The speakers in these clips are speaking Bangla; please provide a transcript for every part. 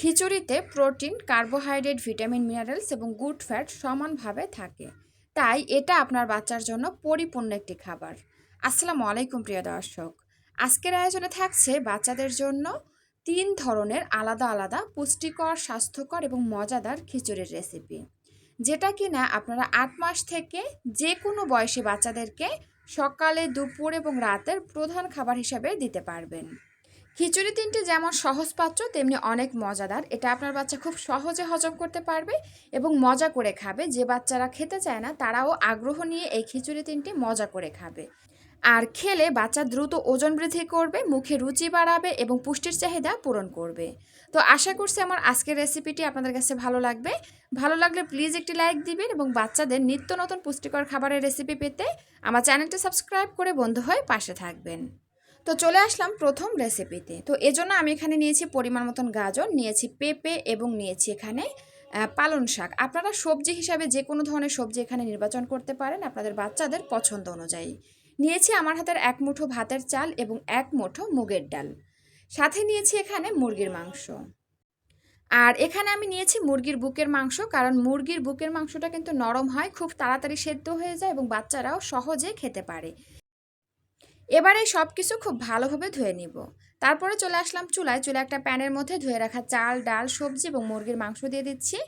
খিচুড়িতে প্রোটিন, কার্বোহাইড্রেট, ভিটামিন, মিনারেলস এবং গুড ফ্যাট সমানভাবে থাকে। তাই এটা আপনার বাচ্চার জন্য পরিপূর্ণ একটি খাবার। আসসালামু আলাইকুম, প্রিয় দর্শক। আজকের আয়োজনে থাকছে বাচ্চাদের জন্য তিন ধরনের আলাদা আলাদা পুষ্টিকর, স্বাস্থ্যকর এবং মজাদার খিচুড়ির রেসিপি। যেটা কিনা আপনারা আট মাস থেকে যে কোনো বয়সী বাচ্চাদেরকে সকালে, দুপুর এবং রাতের প্রধান খাবার হিসেবে দিতে পারবেন। খিচুড়ি তিনটি যেমন সহজপাচ্য তেমনি অনেক মজাদার। এটা আপনার বাচ্চা খুব সহজে হজম করতে পারবে এবং মজা করে খাবে। যে বাচ্চারা খেতে চায় না, তারাও আগ্রহ নিয়ে এই খিচুড়ি তিনটি মজা করে খাবে। আর খেলে বাচ্চা দ্রুত ওজন বৃদ্ধি করবে, মুখে রুচি বাড়াবে এবং পুষ্টির চাহিদা পূরণ করবে। তো আশা করছি আমার আজকের রেসিপিটি আপনাদের কাছে ভালো লাগবে। ভালো লাগলে প্লিজ একটি লাইক দিবেন এবং বাচ্চাদের নিত্য নতুন পুষ্টিকর খাবারের রেসিপি পেতে আমার চ্যানেলটি সাবস্ক্রাইব করে বন্ধু হয়ে পাশে থাকবেন। তো চলে আসলাম প্রথম রেসিপিতে তো এজন্য আমি এখানে নিয়েছি পরিমাণ মতন গাজর নিয়েছি পেঁপে এবং নিয়েছি এখানে আহ, পালং শাক। আপনারা সবজি হিসাবে যে কোনো ধরনের সবজি এখানে নির্বাচন করতে পারেন আপনাদের বাচ্চাদের পছন্দ অনুযায়ী। নিয়েছি আমার হাতের এক মুঠো ভাতের চাল এবং এক মুঠো মুগের ডাল। সাথে নিয়েছি এখানে মুরগির মাংস। আর এখানে আমি নিয়েছি মুরগির বুকের মাংস কারণ মুরগির বুকের মাংসটা কিন্তু নরম হয় খুব তাড়াতাড়ি সেদ্ধ হয়ে যায় এবং বাচ্চারাও সহজে খেতে পারে। এবারে সব কিছু খুব ভালোভাবে ধুয়ে নিব। তারপরে চলে আসলাম চুলায়। চুলা একটা প্যানের মধ্যে ধুয়ে রাখা চাল, ডাল, সবজি এবং মুরগির মাংস দিয়ে দিচ্ছি।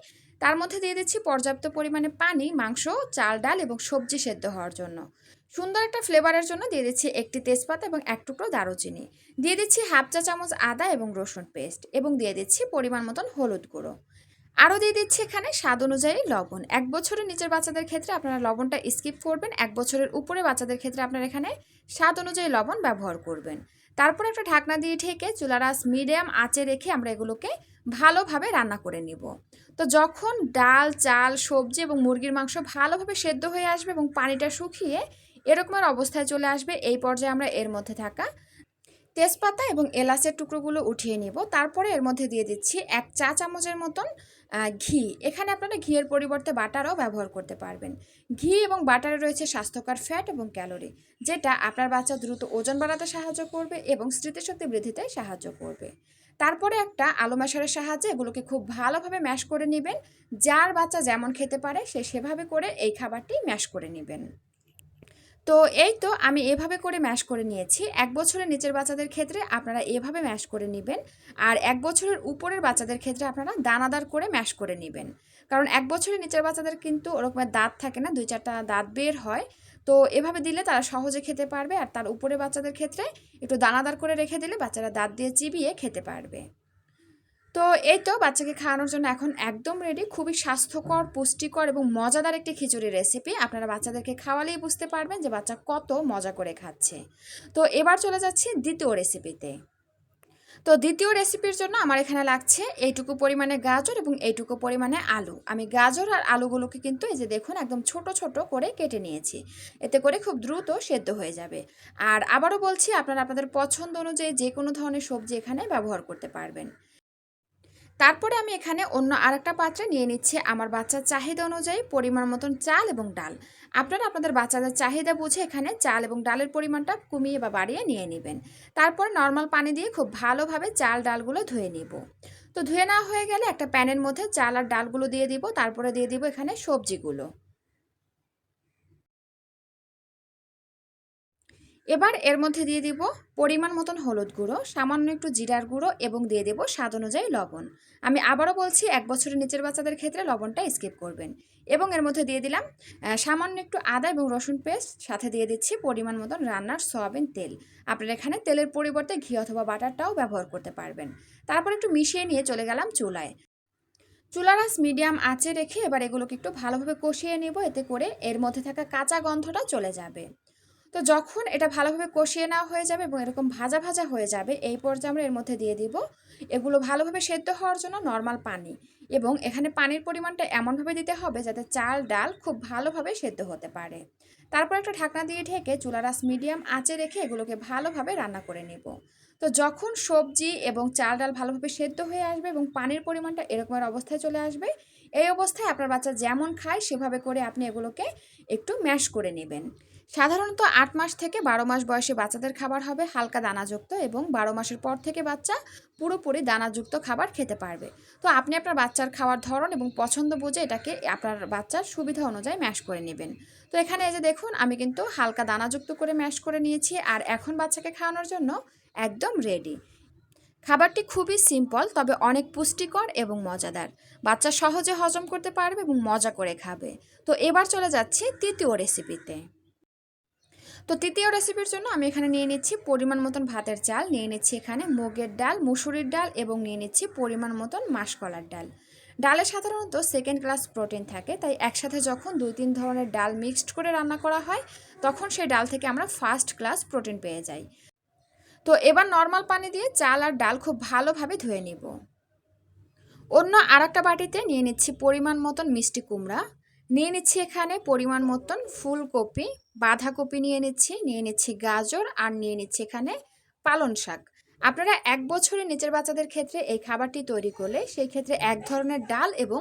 তার মধ্যে দিয়ে দিচ্ছি পর্যাপ্ত পরিমাণে পানি, মাংস, চাল, ডাল এবং সবজি সেদ্ধ হওয়ার জন্য। সুন্দর একটা ফ্লেভারের জন্য দিয়ে দিচ্ছি একটি তেজপাতা এবং এক টুকরো দারুচিনি। দিয়ে দিচ্ছি হাফ চা চামচ আদা এবং রসুন পেস্ট এবং দিয়ে দিচ্ছি পরিমাণ মতন হলুদ গুঁড়ো। আরও দিয়ে দিচ্ছি এখানে স্বাদ অনুযায়ী লবণ। এক বছরের নিচের বাচ্চাদের ক্ষেত্রে আপনারা লবণটা স্কিপ করবেন, এক বছরের উপরে বাচ্চাদের ক্ষেত্রে আপনারা এখানে স্বাদ অনুযায়ী লবণ ব্যবহার করবেন। তারপর একটা ঢাকনা দিয়ে ঢেকে চুলারাস মিডিয়াম আঁচে রেখে আমরা এগুলোকে ভালোভাবে রান্না করে নিব। তো যখন ডাল, চাল, সবজি এবং মুরগির মাংস ভালোভাবে সেদ্ধ হয়ে আসবে এবং পানিটা শুকিয়ে এরকমের অবস্থায় চলে আসবে, এই পর্যায়ে আমরা এর মধ্যে থাকা তেজপাতা এবং এলাচের টুকরোগুলো উঠিয়ে নিব। তারপরে এর মধ্যে দিয়ে দিচ্ছি এক চা চামচের মতন ঘি। এখানে আপনারা ঘিয়ের পরিবর্তে বাটারও ব্যবহার করতে পারবেন। ঘি এবং বাটারে রয়েছে স্বাস্থ্যকর ফ্যাট এবং ক্যালোরি যেটা আপনার বাচ্চা দ্রুত ওজন বাড়াতে সাহায্য করবে এবং স্মৃতিশক্তি বৃদ্ধিতে সাহায্য করবে। তারপরে একটা আলু ম্যাশারের সাহায্যে এগুলোকে খুব ভালোভাবে ম্যাশ করে নেবেন। যার বাচ্চা যেমন খেতে পারে, সে সেভাবে করে এই খাবারটি ম্যাশ করে নেবেন। তো এই তো আমি এভাবে করে ম্যাশ করে নিয়েছি। এক বছরের নিচের বাচ্চাদের ক্ষেত্রে আপনারা এভাবে ম্যাশ করে নেবেন। আর এক বছরের উপরের বাচ্চাদের ক্ষেত্রে আপনারা দানাদার করে ম্যাশ করে নেবেন। কারণ এক বছরের নিচের বাচ্চাদের কিন্তু ওরকমের দাঁত থাকে না, দুই চারটা দাঁত বের হয়। তো এভাবে দিলে তারা সহজে খেতে পারবে। আর তার উপরে বাচ্চাদের ক্ষেত্রে একটু দানাদার করে রেখে দিলে বাচ্চারা দাঁত দিয়ে চিবিয়ে খেতে পারবে। তো এই তো বাচ্চাকে খাওয়ানোর জন্য এখন একদম রেডি খুবই স্বাস্থ্যকর, পুষ্টিকর এবং মজাদার একটি খিচুড়ি রেসিপি আপনারা বাচ্চাদেরকে খাওয়ালেই বুঝতে পারবেন যে বাচ্চা কত মজা করে খাচ্ছে। তো এবার চলে যাচ্ছি দ্বিতীয় রেসিপিতে তো দ্বিতীয় রেসিপির জন্য আমার এখানে লাগছে এইটুকু পরিমাণে গাজর এবং এইটুকু পরিমাণে আলু। আমি গাজর আর আলুগুলোকে কিন্তু এই যে দেখুন একদম ছোট ছোট করে কেটে নিয়েছি। এতে করে খুব দ্রুত সেদ্ধ হয়ে যাবে। আর আবারও বলছি, আপনারা আপনাদের পছন্দ অনুযায়ী যে কোনো ধরনের সবজি এখানে ব্যবহার করতে পারবেন। তারপরে আমি এখানে অন্য আরেকটা পাত্রে নিয়ে নিচ্ছি আমার বাচ্চার চাহিদা অনুযায়ী পরিমাণ মতন চাল এবং ডাল। আপনারা আপনাদের বাচ্চাদের চাহিদা বুঝে এখানে চাল এবং ডালের পরিমাণটা কমিয়ে বা বাড়িয়ে নিয়ে নেবেন। তারপর নর্মাল পানি দিয়ে খুব ভালোভাবে চাল ডালগুলো ধুয়ে নিব। তো ধুয়ে নেওয়া হয়ে গেলে একটা প্যানের মধ্যে চাল আর ডালগুলো দিয়ে দিব, তারপরে দিয়ে দিব এখানে সবজিগুলো। এবার এর মধ্যে দিয়ে দিব পরিমাণ মতন হলুদ গুঁড়ো, সামান্য একটু জিরার গুঁড়ো এবং দিয়ে দেব স্বাদ অনুযায়ী লবণ। আমি আবারও বলছি, এক বছরের নিচের বাচ্চাদের ক্ষেত্রে লবণটা স্কিপ করবেন। এবং এর মধ্যে দিয়ে দিলাম সামান্য একটু আদা এবং রসুন পেস্ট, সাথে দিয়ে দিচ্ছি পরিমাণ মতন রান্নার সয়াবিন তেল। আপনারা এখানে তেলের পরিবর্তে ঘি অথবা বাটারটাও ব্যবহার করতে পারবেন। তারপর একটু মিশিয়ে নিয়ে চলে গেলাম চুলায়। চুলারাস মিডিয়াম আঁচে রেখে এবার এগুলোকে একটু ভালোভাবে কষিয়ে নেব, এতে করে এর মধ্যে থাকা কাঁচা গন্ধটা চলে যাবে। তো যখন এটা ভালোভাবে কষিয়ে নেওয়া হয়ে যাবে এবং এরকম ভাজা ভাজা হয়ে যাবে, এই পর্যায়ে আমরা এর মধ্যে দিয়ে দিব এগুলো ভালোভাবে সেদ্ধ হওয়ার জন্য নর্মাল পানি এবং এখানে পানির পরিমাণটা এমনভাবে দিতে হবে যাতে চাল, ডাল খুব ভালোভাবে সেদ্ধ হতে পারে। তারপর একটা ঢাকনা দিয়ে ঢেকে চুলারাস মিডিয়াম আঁচে রেখে এগুলোকে ভালোভাবে রান্না করে নেব। তো যখন সবজি এবং চাল, ডাল ভালোভাবে সেদ্ধ হয়ে আসবে এবং পানির পরিমাণটা এরকমের অবস্থায় চলে আসবে, এই অবস্থায় আপনার বাচ্চা যেমন খায় সেভাবে করে আপনি এগুলোকে একটু ম্যাশ করে নেবেন। সাধারণত আট মাস থেকে বারো মাস বয়সে বাচ্চাদের খাবার হবে হালকা দানাযুক্ত এবং বারো মাসের পর থেকে বাচ্চা পুরোপুরি দানাযুক্ত খাবার খেতে পারবে। তো আপনি আপনার বাচ্চার খাওয়ার ধরন এবং পছন্দ বুঝে এটাকে আপনার বাচ্চার সুবিধা অনুযায়ী ম্যাশ করে নেবেন। তো এখানে এই যে দেখুন, আমি কিন্তু হালকা দানাযুক্ত করে ম্যাশ করে নিয়েছি আর এখন বাচ্চাকে খাওয়ানোর জন্য একদম রেডি খাবারটি খুবই সিম্পল তবে অনেক পুষ্টিকর এবং মজাদার। বাচ্চা সহজে হজম করতে পারবে এবং মজা করে খাবে। তো এবার চলে যাচ্ছি তৃতীয় রেসিপিতে তো তৃতীয় রেসিপির জন্য আমি এখানে নিয়ে নিচ্ছি পরিমাণ মতন ভাতের চাল, নিয়ে নিচ্ছি এখানে মুগের ডাল, মুসুরির ডাল এবং নিয়ে নিচ্ছি পরিমাণ মতন মাসকলার ডাল। ডালে সাধারণত সেকেন্ড ক্লাস প্রোটিন থাকে, তাই একসাথে যখন দুই তিন ধরনের ডাল মিক্সড করে রান্না করা হয়, তখন সেই ডাল থেকে আমরা ফার্স্ট ক্লাস প্রোটিন পেয়ে যাই। তো এবার নর্মাল পানি দিয়ে চাল আর ডাল খুব ভালোভাবে ধুয়ে নিব। অন্য আর একটা বাটিতে নিয়ে নিচ্ছি পরিমাণ মতন মিষ্টি কুমড়া। নিয়ে নিচ্ছি এখানে পরিমাণ মতন ফুলকপি, বাঁধাকপি নিয়ে নিচ্ছি নিয়ে নিচ্ছি গাজর আর নিয়ে নিচ্ছি এখানে পালন শাক। আপনারা এক বছরের নিচের বাচ্চাদের ক্ষেত্রে এই খাবারটি তৈরি করলে সেই ক্ষেত্রে এক ধরনের ডাল এবং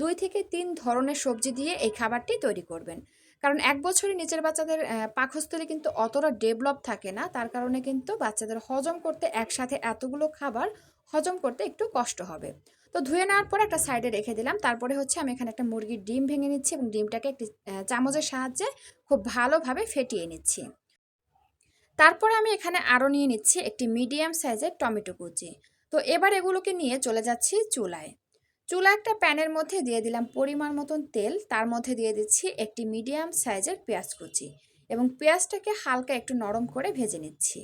দুই থেকে তিন ধরনের সবজি দিয়ে এই খাবারটি তৈরি করবেন। কারণ এক বছরের নিচের বাচ্চাদের পাকস্থলী কিন্তু অতটা ডেভেলপ থাকে না, তার কারণে কিন্তু বাচ্চাদের হজম করতে একসাথে এতগুলো খাবার হজম করতে একটু কষ্ট হবে। তো ধুয়ে নেওয়ার পর একটা সাইডে রেখে দিলাম। তারপরে হচ্ছে আমি এখানে একটা মুরগির ডিম ভেঙে নিচ্ছি এবং ডিমটাকে একটি চামচের সাহায্যে খুব ভালোভাবে ফেটিয়ে নিচ্ছি। তারপরে আমি এখানে আরও নিয়ে নিচ্ছি একটি মিডিয়াম সাইজের টমেটো কুচি। তো এবার এগুলোকে নিয়ে চলে যাচ্ছি চুলায়। চুলা একটা প্যানের মধ্যে দিয়ে দিলাম পরিমাণ মতন তেল। তার মধ্যে দিয়ে দিচ্ছি একটি মিডিয়াম সাইজের পেঁয়াজ কুচি এবং পেঁয়াজটাকে হালকা একটু নরম করে ভেজে নিচ্ছি।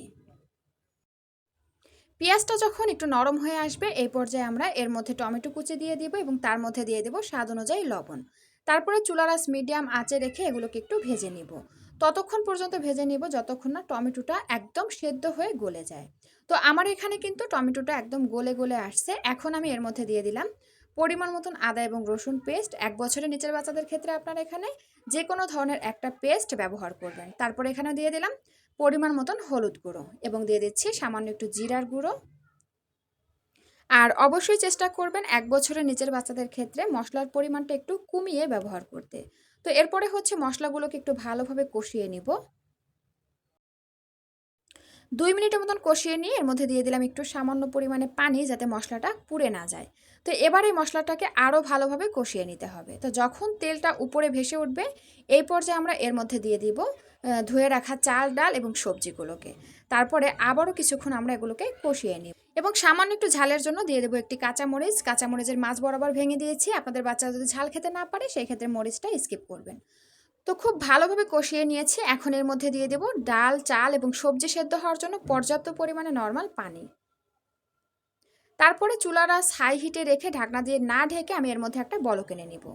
পেঁয়াজটা যখন একটু নরম হয়ে আসবে, এই পর্যায়ে আমরা এর মধ্যে টমেটো কুচি দিয়ে দিব এবং তার মধ্যে দিয়ে দেব স্বাদ অনুযায়ী লবণ। তারপরে চুলারাস মিডিয়াম আঁচে রেখে এগুলোকে একটু ভেজে নিব। ততক্ষণ পর্যন্ত ভেজে নিব যতক্ষণ না টমেটোটা একদম সেদ্ধ হয়ে গলে যায়। তো আমার এখানে কিন্তু টমেটোটা একদম গলে গলে আসছে। এখন আমি এর মধ্যে দিয়ে দিলাম পরিমাণ মতন আদা এবং রসুন পেস্ট। এক বছরের নিচের বাচ্চাদের ক্ষেত্রে আপনারা এখানে যে কোনো ধরনের একটা পেস্ট ব্যবহার করবেন। তারপরে এখানে দিয়ে দিলাম পরিমাণ মতন হলুদ গুঁড়ো এবং দিয়ে দিচ্ছি সামান্য একটু জিরার গুঁড়ো। আর অবশ্যই চেষ্টা করবেন এক বছরের নিচের বাচ্চাদের ক্ষেত্রে মশলার পরিমাণটা একটু কমিয়ে ব্যবহার করতে। তো এরপরে হচ্ছে মশলাগুলোকে একটু ভালোভাবে কষিয়ে নিব। দুই মিনিটের মতন কষিয়ে নিয়ে এর মধ্যে দিয়ে দিলাম একটু সামান্য পরিমাণে পানি যাতে মশলাটা পুড়ে না যায়। তো এবার এই মশলাটাকে আরও ভালোভাবে কষিয়ে নিতে হবে। তো যখন তেলটা উপরে ভেসে উঠবে, এই পর্যায়ে আমরা এর মধ্যে দিয়ে দিব ধুয়ে রাখা চাল, ডাল এবং সবজিগুলোকে। তারপরে আবারও কিছুক্ষণ আমরা এগুলোকে কষিয়ে নিই এবং সামান্য একটু ঝালের জন্য দিয়ে দেবো একটি কাঁচামরিচ। কাঁচামরিচের মাছ বরাবর ভেঙে দিয়েছি। আপনাদের বাচ্চারা যদি ঝাল খেতে না পারে, সেই ক্ষেত্রে মরিচটা স্কিপ করবেন। তো খুব ভালোভাবে কষিয়ে নিয়েছি। এখন এর মধ্যে দিয়ে দেবো ডাল, চাল এবং সবজি সেদ্ধ হওয়ার জন্য পর্যাপ্ত পরিমাণে নর্মাল পানি। তারপরে চুলারা হাই হিটে রেখে ঢাকনা দিয়ে না ঢেকে আমি এর মধ্যে একটা বলক এনে নিব।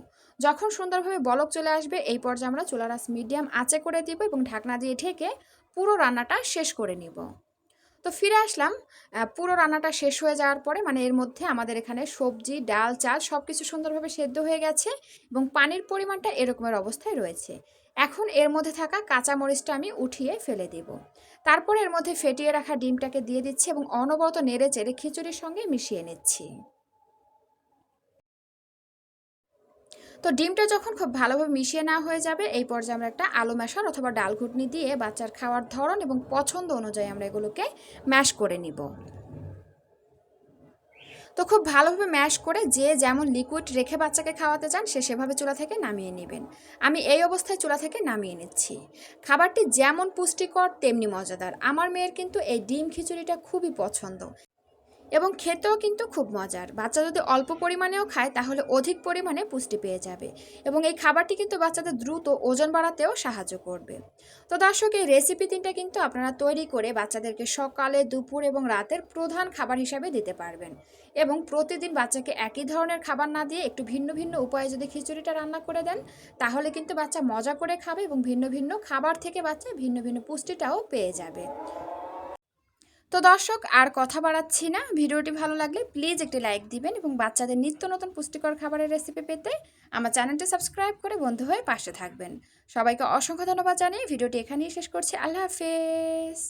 যখন সুন্দরভাবে বলক চলে আসবে, এই পর্যায়ে আমরা চুলারাস মিডিয়াম আঁচে করে দিব এবং ঢাকনা দিয়ে ঢেকে পুরো রান্নাটা শেষ করে নিব। তো ফিরে আসলাম পুরো রান্নাটা শেষ হয়ে যাওয়ার পরে মানে এর মধ্যে আমাদের এখানে সবজি, ডাল, চাল সব কিছু সুন্দরভাবে সেদ্ধ হয়ে গেছে এবং পানির পরিমাণটা এরকমের অবস্থায় রয়েছে। এখন এর মধ্যে থাকা কাঁচা মরিচটা আমি উঠিয়ে ফেলে দেব। তারপরে এর মধ্যে ফেটিয়ে রাখা ডিমটাকে দিয়ে দিচ্ছি এবং অনবরত নেড়ে চেড়ে খিচুড়ির সঙ্গে মিশিয়ে নিচ্ছি। তো ডিমটা যখন খুব ভালোভাবে মিশিয়ে নেওয়া হয়ে যাবে, এই পর্যায়ে আমরা একটা আলু ম্যাশার অথবা ডাল ঘুটনি দিয়ে বাচ্চার খাওয়ার ধরন এবং পছন্দ অনুযায়ী আমরা এগুলোকে ম্যাশ করে নিব। তো খুব ভালোভাবে ম্যাশ করে যে যেমন লিকুইড রেখে বাচ্চাকে খাওয়াতে চান, সে সেভাবে চুলা থেকে নামিয়ে নেবেন। আমি এই অবস্থায় চুলা থেকে নামিয়ে নিচ্ছি। খাবারটি যেমন পুষ্টিকর, তেমনি মজাদার। আমার মেয়ের কিন্তু এই ডিম খিচুড়িটা খুবই পছন্দ। এবং খেতেও কিন্তু খুব মজার। বাচ্চা যদি অল্প পরিমাণেও খায়, তাহলে অধিক পরিমাণে পুষ্টি পেয়ে যাবে এবং এই খাবারটি কিন্তু বাচ্চাদের দ্রুত ওজন বাড়াতেও সাহায্য করবে। তো দর্শক, এই রেসিপি তিনটা কিন্তু আপনারা তৈরি করে বাচ্চাদেরকে সকালে, দুপুর এবং রাতের প্রধান খাবার হিসাবে দিতে পারবেন এবং প্রতিদিন বাচ্চাকে একই ধরনের খাবার না দিয়ে একটু ভিন্ন ভিন্ন উপায়ে যদি খিচুড়িটা রান্না করে দেন, তাহলে কিন্তু বাচ্চা মজা করে খাবে এবং ভিন্ন ভিন্ন খাবার থেকে বাচ্চা ভিন্ন ভিন্ন পুষ্টিটাও পেয়ে যাবে। তো দর্শক, আর কথা বাড়াচ্ছি না। ভিডিওটি ভালো লাগলে প্লিজ একটি লাইক দিবেন এবং বাচ্চাদের নিত্য নতুন পুষ্টিকর খাবারের রেসিপি পেতে আমার চ্যানেলটি সাবস্ক্রাইব করে বন্ধু হয়ে পাশে থাকবেন। সবাইকে অসংখ্য ধন্যবাদ জানিয়ে ভিডিওটি এখানেই শেষ করছি। আল্লাহ হাফেজ।